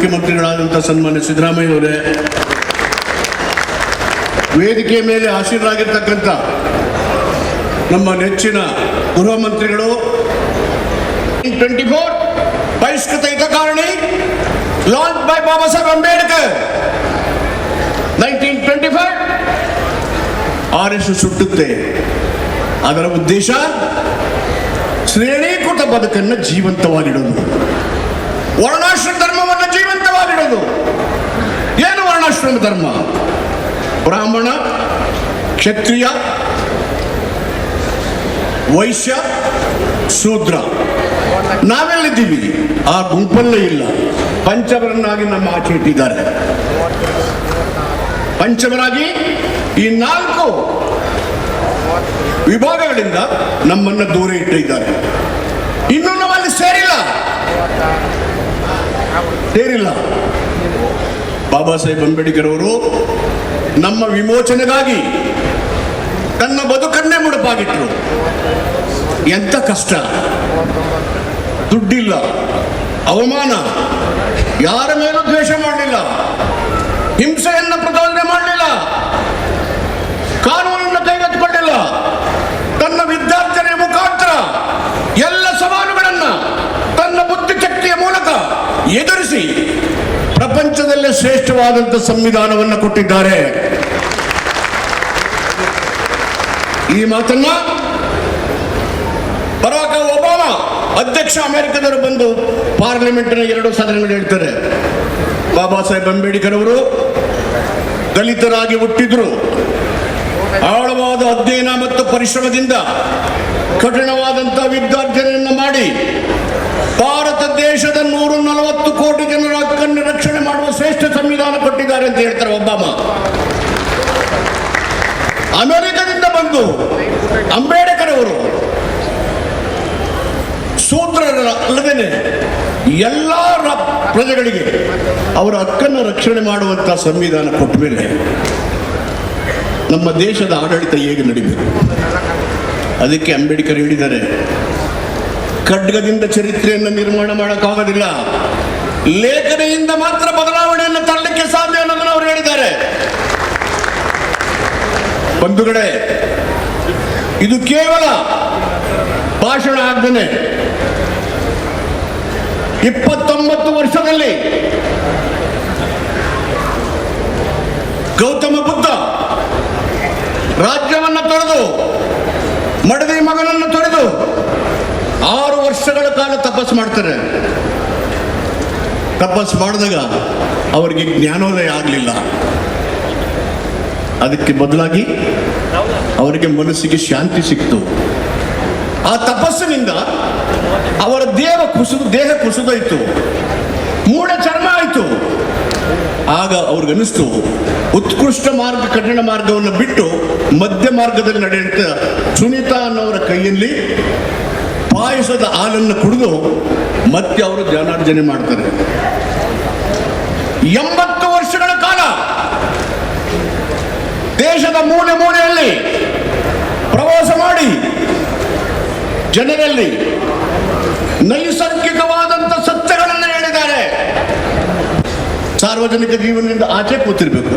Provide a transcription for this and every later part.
ಮುಖ್ಯಮಂತ್ರಿಗಳಾದಂಥ ಸನ್ಮಾನ್ಯ ಸಿದ್ದರಾಮಯ್ಯ ಅವರೇ ವೇದಿಕೆ ಮೇಲೆ ಆಸೀನರಾಗಿರ್ತಕ್ಕಂಥ ನಮ್ಮ ನೆಚ್ಚಿನ ಗೃಹ ಮಂತ್ರಿಗಳು twenty four Bahishkrit Hitakarini launch by Baba Saheb Ambedkar nineteen twenty five R S ಸುಟ್ಟುತ್ತೆ. ಅದರ ಉದ್ದೇಶ ಶ್ರೇಣೀಕೃತ ಬದುಕನ್ನು ಜೀವಂತವಾಗಿಡೋದು. ವರ್ಣಾಶ್ರಮ ಧರ್ಮವನ್ನು ಜೀವಂತವಾಗಿಡೋದು ಏನು ವರ್ಣಾಶ್ರಮ ಧರ್ಮ? ಬ್ರಾಹ್ಮಣ, ಕ್ಷತ್ರಿಯ, ವೈಶ್ಯ, ಶೂದ್ರ. ನಾವೆಲ್ಲಿದ್ದೀವಿ? ಆ ಗುಂಪಲ್ಲೇ ಇಲ್ಲ. ಪಂಚಮರನ್ನಾಗಿ ನಮ್ಮ ಆಚೆ ಇಟ್ಟಿದ್ದಾರೆ. ಪಂಚವರಾಗಿ ಈ ನಾಲ್ಕು ವಿಭಾಗಗಳಿಂದ ನಮ್ಮನ್ನ ದೂರ ಇಟ್ಟಿದ್ದಾರೆ. ಇನ್ನು ನಮ್ಮಲ್ಲಿ ಸೇರಿಲ್ಲ. ಸೇರಿಲ್ಲ. ಬಾಬಾ ಸಾಹೇಬ್ ಅಂಬೇಡ್ಕರ್ ಅವರು ನಮ್ಮ ವಿಮೋಚನೆಗಾಗಿ ತನ್ನ ಬದುಕನ್ನೇ ಮುಡುಪಾಗಿಟ್ರು. ಎಂತ ಕಷ್ಟ? ದುಡ್ಡಿಲ್ಲ, ಅವಮಾನ, ಯಾರ ಮೇಲೂ ದ್ವೇಷ ಮಾಡಲಿಲ್ಲ. ಹಿಂಸೆಯನ್ನು ಪ್ರಚೋದನೆ ಮಾಡಲಿಲ್ಲ ಕಾನೂನನ್ನು ಕೈಗೆತ್ತಿಕೊಂಡಿಲ್ಲ ತನ್ನ ವಿದ್ಯಾರ್ಥಿಯ ಮುಖಾಂತರ ಎಲ್ಲ ಸವಾಲುಗಳನ್ನ ತನ್ನ ಬುದ್ಧಿಶಕ್ತಿಯ ಮೂಲಕ ಎದುರಿಸಿ ಪ್ರಪಂಚದಲ್ಲೇ ಶ್ರೇಷ್ಠವಾದಂತಹ ಸಂವಿಧಾನವನ್ನು ಕೊಟ್ಟಿದ್ದಾರೆ. ಈ ಮಾತನ್ನ ಬರಾಕ ಒಬಾಮ ಅಧ್ಯಕ್ಷ ಅಮೆರಿಕದವರು ಬಂದು ಪಾರ್ಲಿಮೆಂಟ್ನ ಎರಡು ಸದನಗಳು ಹೇಳ್ತಾರೆ. ಬಾಬಾ ಸಾಹೇಬ್ ಅಂಬೇಡ್ಕರ್ ಅವರು ದಲಿತರಾಗಿ ಹುಟ್ಟಿದ್ರು. ಆಳವಾದ ಅಧ್ಯಯನ ಮತ್ತು ಪರಿಶ್ರಮದಿಂದ ಕಠಿಣವಾದಂಥ ವಿದ್ಯಾರ್ಜನೆಯನ್ನು ಮಾಡಿ ಭಾರತ ದೇಶದ ನೂರ ನಲವತ್ತು ಕೋಟಿ ಜನರ ಹಕ್ಕನ್ನು ರಕ್ಷಣೆ ಮಾಡುವ ಶ್ರೇಷ್ಠ ಸಂವಿಧಾನ ಕೊಟ್ಟಿದ್ದಾರೆ ಅಂತ ಹೇಳ್ತಾರೆ ಒಬ್ಬಾಮ ಅಮೆರಿಕದಿಂದ ಬಂದು ಅಂಬೇಡ್ಕರ್ ಅವರು ಸೂತ್ರ ಅಲ್ಲದೇನೆ ಎಲ್ಲ ಪ್ರಜೆಗಳಿಗೆ ಅವರ ಹಕ್ಕನ್ನು ರಕ್ಷಣೆ ಮಾಡುವಂಥ ಸಂವಿಧಾನ ಕೊಟ್ಟ ಮೇಲೆ ನಮ್ಮ ದೇಶದ ಆಡಳಿತ ಹೇಗೆ ನಡೀಬೇಕು? ಅದಕ್ಕೆ ಅಂಬೇಡ್ಕರ್ ಹೇಳಿದ್ದಾರೆ, ಖಡ್ಗದಿಂದ ಚರಿತ್ರೆಯನ್ನು ನಿರ್ಮಾಣ ಮಾಡೋಕ್ಕಾಗೋದಿಲ್ಲ. ಲೇಖನೆಯಿಂದ ಮಾತ್ರ ಬದಲಾವಣೆಯನ್ನು ತರಲಿಕ್ಕೆ ಸಾಧ್ಯ ಅನ್ನೋದನ್ನು ಅವರು ಹೇಳಿದ್ದಾರೆ. ಬಂಧುಗಳೇ, ಇದು ಕೇವಲ ಭಾಷಣ ಆಗ್ದೇನೆ. ಇಪ್ಪತ್ತೊಂಬತ್ತು ವರ್ಷದಲ್ಲಿ ಗೌತಮ ಬುದ್ಧ ರಾಜ್ಯವನ್ನು ತೊರೆದು, ಮಡದಿ ಮಗನನ್ನು ತೊರೆದು ಆರು ವರ್ಷಗಳ ಕಾಲ ತಪಸ್ಸು ಮಾಡ್ತಾರೆ. ತಪಸ್ಸು ಮಾಡಿದಾಗ ಅವರಿಗೆ ಜ್ಞಾನೋದಯ ಆಗಲಿಲ್ಲ. ಅದಕ್ಕೆ ಬದಲಾಗಿ ಅವರಿಗೆ ಮನಸ್ಸಿಗೆ ಶಾಂತಿ ಸಿಕ್ತು. ಆ ತಪಸ್ಸಿನಿಂದ ಅವರ ದೇಹ ಕುಸಿದು, ದೇಹ ಕುಸಿದೋಯ್ತು. ಮೂಢ ಚರ್ಮ ಆಯಿತು. ಆಗ ಅವ್ರಿಗನ್ನಿಸ್ತು, ಉತ್ಕೃಷ್ಟ ಮಾರ್ಗ, ಕಠಿಣ ಮಾರ್ಗವನ್ನು ಬಿಟ್ಟು ಮಧ್ಯ ಮಾರ್ಗದಲ್ಲಿ ನಡೆಯುತ್ತ. ಸುನೀತಾ ಅನ್ನೋರ ಕೈಯಲ್ಲಿ ಪಾಯಸದ ಹಾಲನ್ನು ಕುಡಿದು ಮತ್ತೆ ಅವರು ಜ್ಞಾನಾರ್ಜನೆ ಮಾಡ್ತಾರೆ. ಎಂಬತ್ತು ವರ್ಷಗಳ ಕಾಲ ದೇಶದ ಮೂಲೆ ಮೂಲೆಯಲ್ಲಿ ಪ್ರವಾಸ ಮಾಡಿ ಜನರಲ್ಲಿ ನೈಸರ್ಗಿಕವಾದಂಥ ಸತ್ಯಗಳನ್ನು ಹೇಳಿದ್ದಾರೆ ಸಾರ್ವಜನಿಕ ಜೀವನದಿಂದ ಆಚೆ ಕೂತಿರ್ಬೇಕು.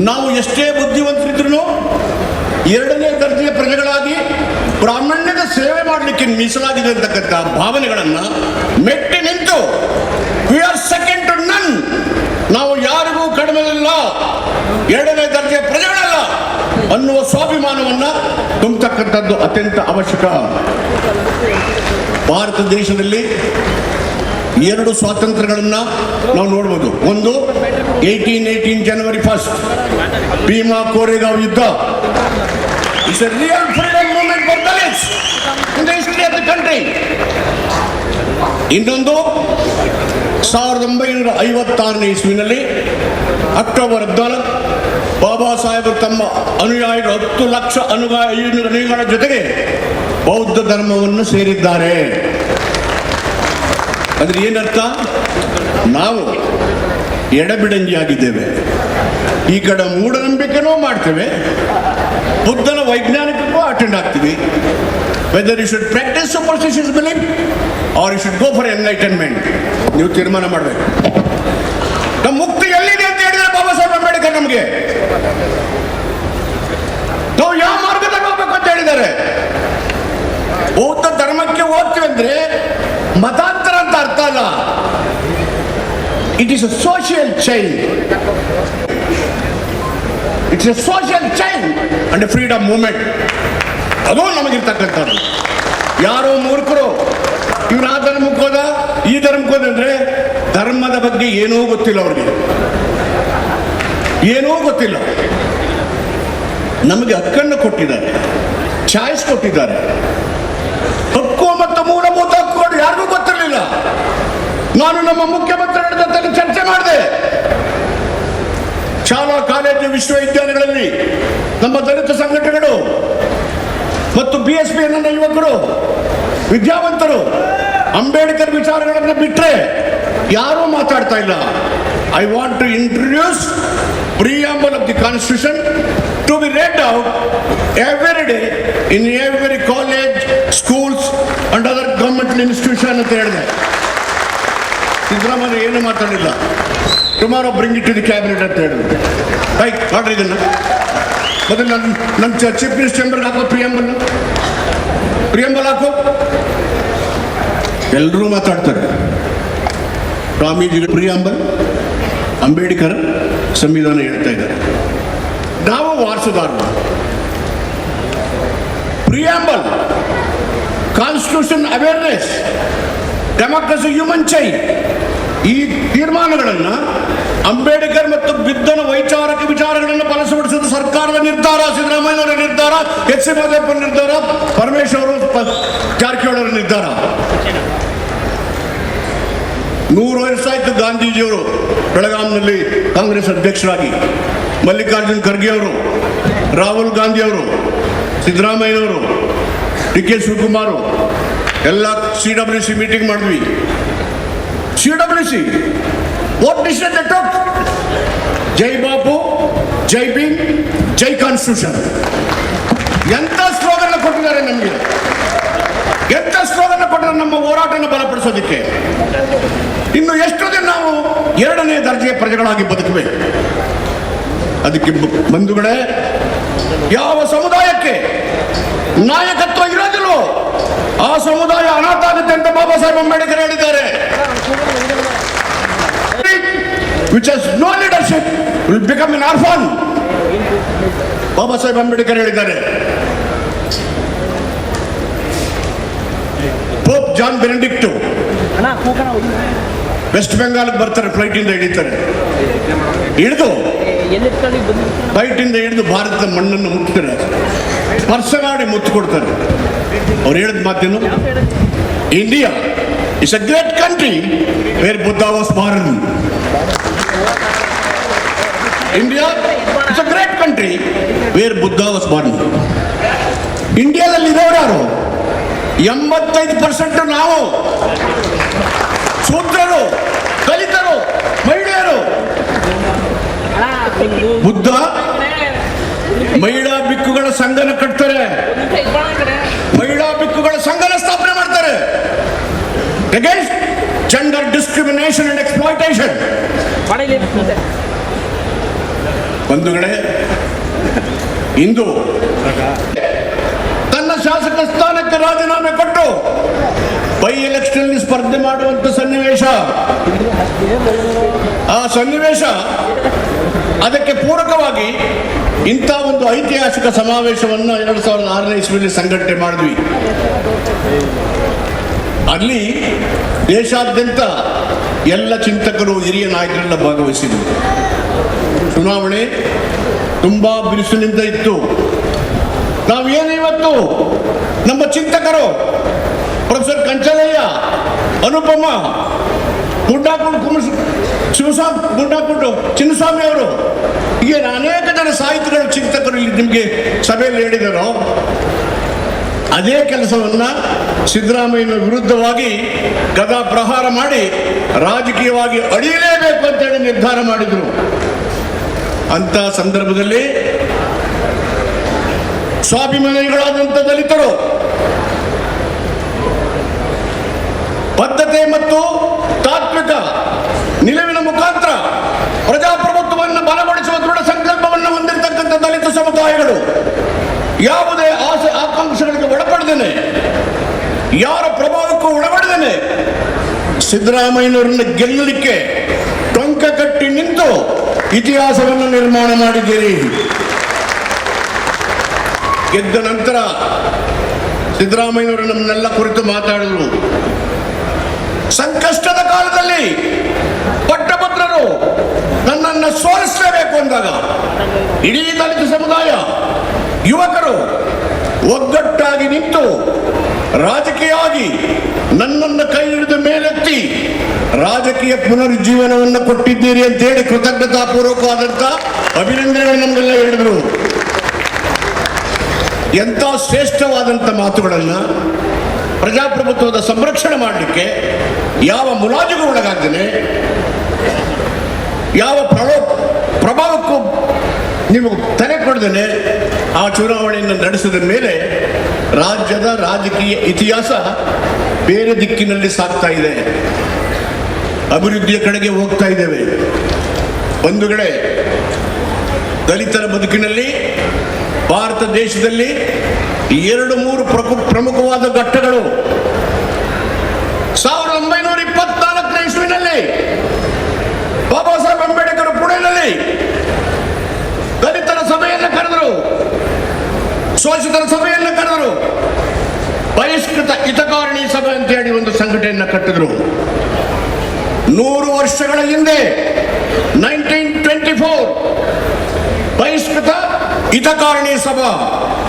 ನಾವು ಎಷ್ಟೇ ಬುದ್ಧಿವಂತರಿದ್ರು ಎರಡನೇ ದರ್ಜೆಯ ಪ್ರಜೆಗಳಾಗಿ ಬ್ರಾಹ್ಮಣ್ಯದ ಸೇವೆ ಮಾಡಲಿಕ್ಕೆ ಮೀಸಲಾಗಿದೆ ಅಂತಕ್ಕಂಥ ಭಾವನೆಗಳನ್ನು ಮೆಟ್ಟಿ ನಿಂತು ವಿ ಆರ್ ಸೆಕೆಂಡ್ ಟು ನನ್ ನಾವು ಯಾರಿಗೂ ಕಡಿಮೆ ಇಲ್ಲ ಎರಡನೇ ದರ್ಜೆಯ ಪ್ರಜೆಗಳಲ್ಲ ಅನ್ನುವ ಸ್ವಾಭಿಮಾನವನ್ನ ತುಂಬತಕ್ಕಂಥದ್ದು ಅತ್ಯಂತ ಅವಶ್ಯಕ. ಭಾರತ ದೇಶದಲ್ಲಿ ಎರಡು ಸ್ವಾತಂತ್ರ್ಯಗಳನ್ನ ನಾವು ನೋಡ್ಬೋದು. ಒಂದು eighteen eighteen January first Bhima Koregaon ಯುದ್ಧ. ರಿಯಲ್ ಇನ್ನೊಂದು, ಸಾವಿರದ ಒಂಬೈನೂರ ಐವತ್ತಾರನೇ ಇಸ್ವಿನಲ್ಲಿ ಅಕ್ಟೋಬರ್ ಹದಿನಾಲ್ಕು, ಬಾಬಾ ಸಾಹೇಬರು ತಮ್ಮ ಅನುಯಾಯಿಗಳು ಹತ್ತು ಲಕ್ಷ ಅನುಯಾಯಿ ಅನುಯಾಯಿಗಳ ಜೊತೆಗೆ ಬೌದ್ಧ ಧರ್ಮವನ್ನು ಸೇರಿದ್ದಾರೆ. ಅದ್ರ ಏನರ್ಥ? ನಾವು ಎಡಬಿಡಂಗಿಯಾಗಿದ್ದೇವೆ. ಈ ಕಡೆ ಮೂಢನಂಬಿಕೆನೂ ಮಾಡ್ತೇವೆ. ಬುದ್ಧನ ವೈಜ್ಞಾನಿಕಕ್ಕೂ ಅಟೆಂಡ್ ಆಗ್ತೀವಿ. Whether you should practise superstitious belief or you should go for enlightenment ನೀವು ತೀರ್ಮಾನ ಮಾಡಬೇಕು. ನಮ್ಮ ಮುಕ್ತಿ ಎಲ್ಲಿದೆ ಅಂತ ಹೇಳಿದ್ರೆ ಬಾಬಾ ಸಾಹೇಬ್ ಅಂಬೇಡ್ಕರ್ ನಮಗೆ. ನಾವು ಯಾವ ಮಾರ್ಗದಲ್ಲಿ ಹೋಗ್ಬೇಕು ಅಂತ ಹೇಳಿದ್ದಾರೆ. ಬೌದ್ಧ ಧರ್ಮಕ್ಕೆ ಹೋಗ್ತೀವಿ ಅಂದ್ರೆ ಅಲ್ಲ it is a social chain it's a social chain and freedom movement ಅದು ನಮಗಿರ್ತಕ್ಕಂಥದ್ದು. ಯಾರೋ ಮೂರ್ಖರು ಇವ್ರು ಆ ಧರ್ಮಕ್ಕೋದ ಈ ಧರ್ಮಕ್ಕೋದ ಹೋದ ಅಂದ್ರೆ ಧರ್ಮದ ಬಗ್ಗೆ ಏನೂ ಗೊತ್ತಿಲ್ಲ ಅವ್ರಿಗೆ. ಏನೂ ಗೊತ್ತಿಲ್ಲ. ನಮಗೆ ಹಕ್ಕನ್ನು ಕೊಟ್ಟಿದ್ದಾರೆ. ಚಾಯ್ಸ್ ಕೊಟ್ಟಿದ್ದಾರೆ. ಹಕ್ಕು ಮತ್ತು ಮೂಲಭೂತ ಹಕ್ಕುಗಳು ಯಾರಿಗೂ ಗೊತ್ತಿರಲಿಲ್ಲ. ನಾನು ನಮ್ಮ ಮುಖ್ಯಮಂತ್ರಿಗಳ ಜೊತೆ ಚರ್ಚೆ ಮಾಡಿದೆ. ಶಾಲಾ ಕಾಲೇಜು ವಿಶ್ವವಿದ್ಯಾಲಯಗಳಲ್ಲಿ ನಮ್ಮ ದಲಿತ ಸಂಘಟನೆಗಳು ಮತ್ತು ಬಿ ಎಸ್ ಪಿ ಯುವಕರು ವಿದ್ಯಾವಂತರು, ಅಂಬೇಡ್ಕರ್ ವಿಚಾರಗಳನ್ನು ಬಿಟ್ಟರೆ ಯಾರೂ ಮಾತಾಡ್ತಾ ಇಲ್ಲ. I want to introduce preamble of the constitution to be read out every day in every college schools and other government institution ಅಂತ ಹೇಳಿದೆ. ಸಿದ್ದರಾಮಯ್ಯ ಏನು ಮಾತಾಡಲಿಲ್ಲ tomorrow bring it to the cabinet ಅಂತ ಹೇಳಿದ್ರು. ರೈಟ್ ಮಾಡ್ರಿ ಇದನ್ನು. ಮೊದಲು ನನ್ನ ನನ್ನ ಚೀಫ್ ಮಿನಿಸ್ಟರ್ ಹಾಕೋ ಪ್ರಿಯಂಬಲ್? ಪ್ರಿಯಂಬಲ್ ಹಾಕೋ ಎಲ್ಲರೂ ಮಾತಾಡ್ತಾರೆ. ಸ್ವಾಮೀಜಿ ಪ್ರಿಯಾಂಬಲ್, ಅಂಬೇಡ್ಕರ್ ಸಂವಿಧಾನ ಹೇಳ್ತಾ ಇದ್ದಾರೆ. ನಾವು ವಾರಸುದಾರರು preamble constitution awareness democracy human chain ಈ ತೀರ್ಮಾನಗಳನ್ನು ಅಂಬೇಡ್ಕರ್ ಮತ್ತು ಬಿದ್ದನ ವೈಚಾರಿಕ ವಿಚಾರಗಳನ್ನು ಬಲಸಪಡಿಸಿದ ಸರ್ಕಾರದ ನಿರ್ಧಾರ ಸಿದ್ದರಾಮಯ್ಯವರ ನಿರ್ಧಾರ ಎಚ್ ಸಿ ಮಹದೇವಪ್ಪನ ನಿರ್ಧಾರ, ಪರಮೇಶ್ವರ ಜಾರಕಿಹೊಳಿ ಅವರ ನಿರ್ಧಾರ. ನೂರು ವರ್ಷ ಆಯ್ತು ಗಾಂಧೀಜಿಯವರು ಬೆಳಗಾಂನಲ್ಲಿ ಕಾಂಗ್ರೆಸ್ ಅಧ್ಯಕ್ಷರಾಗಿ. ಮಲ್ಲಿಕಾರ್ಜುನ್ ಖರ್ಗೆ ಅವರು, ರಾಹುಲ್ ಗಾಂಧಿ ಅವರು, ಸಿದ್ದರಾಮಯ್ಯನವರು ಡಿ ಕೆ ಶಿವಕುಮಾರ್ ಎಲ್ಲ ಸಿ ಡಬ್ಲ್ಯೂ ಸಿ ಮೀಟಿಂಗ್ ಮಾಡಿದ್ವಿ. C W C what decision the Jai Bapu, Jai Bhim, Jai constitution ಎಂತ ಸ್ಲೋಗನ್ ಕೊಟ್ಟಿದ್ದಾರೆ ನಮಗೆ? ಎಂಥ ಸ್ಲೋಗನ್ ಕೊಟ್ಟರೆ ನಮ್ಮ ಹೋರಾಟನ ಬಲಪಡಿಸೋದಕ್ಕೆ? ಇನ್ನು ಎಷ್ಟು ದಿನ ನಾವು ಎರಡನೇ ದರ್ಜೆಯ ಪ್ರಜೆಗಳಾಗಿ ಬದುಕಬೇಕು? ಅದಕ್ಕೆ ಬಂಧುಗಳೇ, ಯಾವ ಸಮುದಾಯಕ್ಕೆ ನಾಯಕತ್ವ ಇರೋದಿಲ್ಲೋ ಆ ಸಮುದಾಯ ಅನಾಥ ಆಗುತ್ತೆ ಅಂತ ಬಾಬಾ ಸಾಹೇಬ್ ಅಂಬೇಡ್ಕರ್ ಹೇಳಿದ್ದಾರೆ. Which no leadership will become in orphan Baba Saheb Ambedkar ಹೇಳಿದ್ದಾರೆ. ಪೋಪ್ ಜಾನ್ ಬೆನೆಡಿಕ್ಟು ವೆಸ್ಟ್ ಬೆಂಗಾಲ್ಗೆ ಬರ್ತಾರೆ ಫ್ಲೈಟ್ ಇಂದ ಹಿಡಿತಾರೆ. ಹಿಡಿದು ಫ್ಲೈಟಿಂದ ಹಿಡಿದು ಭಾರತದ ಮಣ್ಣನ್ನು ಮುಟ್ತಾರೆ. ಸ್ಪರ್ಶ ಮಾಡಿ ಮುತ್ತು ಕೊಡ್ತಾರೆ. ಅವ್ರು ಹೇಳಿದ ಮಾತೇನು? India is a great country where Buddha was born India it's a great country where Buddha was born ಇಂಡಿಯಾದಲ್ಲಿ ಇರೋರು ಯಾರು? ಎಂಬತ್ತೈದು ಪರ್ಸೆಂಟ್ ನಾವು. ಶೂದ್ರರು ದಲಿತರು ಮಹಿಳೆಯರು. ಬುದ್ಧ ಮಹಿಳಾ ಬಿಕ್ಕುಗಳ ಸಂಘನ ಕಟ್ತಾರೆ ಕಡೆ ಮಹಿಳಾ ಬಿಕ್ಕುಗಳ ಸಂಘನ ಸ್ಥಾಪನೆ ಮಾಡ್ತಾರೆ against gender discrimination and exploitation. ಮುಂದೆ ಬಂಧುಗಳೇ ಇಂದು ತನ್ನ ಶಾಸಕ ಸ್ಥಾನಕ್ಕೆ ರಾಜೀನಾಮೆ ಕೊಟ್ಟು ಬೈ ಎಲೆಕ್ಷನ್ ಸ್ಪರ್ಧೆ ಮಾಡುವಂತ ಸನ್ನಿವೇಶ. ಆ ಸನ್ನಿವೇಶ ಅದಕ್ಕೆ ಪೂರಕವಾಗಿ ಇಂಥ ಒಂದು ಐತಿಹಾಸಿಕ ಸಮಾವೇಶವನ್ನು ಎರಡು ಸಾವಿರದ ಆರನೇ ಇಸ್ವಿಯಲ್ಲಿ ಸಂಘಟನೆ ಮಾಡಿದ್ವಿ. ಅಲ್ಲಿ ದೇಶಾದ್ಯಂತ ಎಲ್ಲ ಚಿಂತಕರು ಹಿರಿಯ ನಾಯಕರೆಲ್ಲ ಭಾಗವಹಿಸಿದರು. ಚುನಾವಣೆ ತುಂಬಾ ಬಿರುಸಿನಿಂದ ಇತ್ತು. ನಾವೇನು ಇವತ್ತು? ನಮ್ಮ ಚಿಂತಕರು ಪ್ರೊಫೆಸರ್ ಕಂಚಲಯ್ಯ ಅನುಪಮ, ಗುಡ್ಡಾಕುಂಡು ಕುಮಾರ್ ಶಿವಸ್ವಾಮಿ, ಗುಡ್ಡಾಕುಂಡು ಚಿನ್ನಸ್ವಾಮಿ ಅವರು. ಹೀಗೆ ಅನೇಕ ಜನ ಸಾಹಿತಿಗಳು ಚಿಂತಕರು ಇಲ್ಲಿ ನಿಮಗೆ ಸಭೆಯಲ್ಲಿ ಹೇಳಿದರು ಅದೇ ಕೆಲಸವನ್ನ ಸಿದ್ದರಾಮಯ್ಯನ ವಿರುದ್ಧವಾಗಿ ಗದಾ ಪ್ರಹಾರ ಮಾಡಿ ರಾಜಕೀಯವಾಗಿ ಅಡಿಯಲೇಬೇಕು ಅಂತೇಳಿ ನಿರ್ಧಾರ ಮಾಡಿದರು. ಅಂತ ಸಂದರ್ಭದಲ್ಲಿ ಸ್ವಾಭಿಮಾನಿಗಳಾದಂಥ ದಲಿತರು ಬದ್ಧತೆ ಮತ್ತು ತಾತ್ವಿಕ ನಿಲುವಿನ ಮುಖಾಂತರ ಪ್ರಜಾಪ್ರಭುತ್ವವನ್ನು ಬಲಪಡಿಸುವ ದೃಢ ಸಂಕಲ್ಪವನ್ನು ಹೊಂದಿರತಕ್ಕಂಥ ದಲಿತ ಸಮುದಾಯಗಳು ಯಾವುದೇ ಯಾರ ಪ್ರಭಾವಕ್ಕೂ ಒಳಪಡದೇನೆ? ಸಿದ್ದರಾಮಯ್ಯನವರನ್ನು ಗೆಲ್ಲಲಿಕ್ಕೆ ಟೊಂಕ ಕಟ್ಟಿ ನಿಂತು ಇತಿಹಾಸವನ್ನು ನಿರ್ಮಾಣ ಮಾಡಿದ್ದೀರಿ. ಗೆದ್ದ ನಂತರ ಸಿದ್ದರಾಮಯ್ಯನವರು ನಮ್ಮನ್ನೆಲ್ಲ ಕುರಿತು ಮಾತಾಡಿದ್ರು. ಸಂಕಷ್ಟದ ಕಾಲದಲ್ಲಿ ಪಟ್ಟಭದ್ರರು ನನ್ನನ್ನು ಸೋಲಿಸಲೇಬೇಕು ಅಂದಾಗ ಇಡೀ ದಲಿತ ಸಮುದಾಯ ಯುವಕರು ಒಗ್ಗಟ್ಟಾಗಿ ನಿಂತು ರಾಜಕೀಯವಾಗಿ ನನ್ನನ್ನು ಕೈ ಹಿಡಿದು ಮೇಲೆತ್ತಿ ರಾಜಕೀಯ ಪುನರುಜ್ಜೀವನವನ್ನು ಕೊಟ್ಟಿದ್ದೀರಿ ಅಂತೇಳಿ ಕೃತಜ್ಞತಾಪೂರ್ವಕವಾದಂಥ ಅಭಿನಂದನೆಗಳು ನಮಗೆಲ್ಲ ಹೇಳಿದರು. ಎಂಥ ಶ್ರೇಷ್ಠವಾದಂಥ ಮಾತುಗಳನ್ನು ಪ್ರಜಾಪ್ರಭುತ್ವದ ಸಂರಕ್ಷಣೆ ಮಾಡಲಿಕ್ಕೆ ಯಾವ ಮುಲಾಜಿಗೂ ಒಳಗಾಗ್ದೇನೆ, ಯಾವ ಪ್ರಲೋ, ಪ್ರಭಾವಕ್ಕೂ ನೀವು ತಲೆ ಕೊಡ್ದೇನೆ ಆ ಚುನಾವಣೆಯನ್ನು ನಡೆಸಿದ ಮೇಲೆ ರಾಜ್ಯದ ರಾಜಕೀಯ ಇತಿಹಾಸ ಬೇರೆ ದಿಕ್ಕಿನಲ್ಲಿ ಸಾಗ್ತಾ ಇದೆ. ಅಭಿವೃದ್ಧಿಯ ಕಡೆಗೆ ಹೋಗ್ತಾ ಇದ್ದೇವೆ. ಬಂಧುಗಳೇ ದಲಿತರ ಬದುಕಿನಲ್ಲಿ, ಭಾರತ ದೇಶದಲ್ಲಿ ಎರಡು ಮೂರು ಪ್ರಮುಖ ಪ್ರಮುಖವಾದ ಘಟ್ಟಗಳು ಸಾವಿರದ ಒಂಬೈನೂರ ಇಪ್ಪತ್ನಾಲ್ಕನೇ ಇಸ್ವಿನಲ್ಲಿ ಬಾಬಾ ಸಾಹೇಬ್ ಅಂಬೇಡ್ಕರ್ ಪುಣೆಯಲ್ಲಿ ದಲಿತರ ಸಭೆಯನ್ನು ಕರೆದರು. ಶೋಷಿತರ ಕರೆದರು ಬಹಿಷ್ಕೃತ ಹಿತಕಾರಣಿ ಸಭೆ ಅಂತ ಹೇಳಿ ಒಂದು ಸಂಘಟನೆಯನ್ನು ಕಟ್ಟಿದ್ರು. ನೂರು ವರ್ಷಗಳ ಹಿಂದೆ nineteen twenty four Bahishkrit Hitakarini Sabha.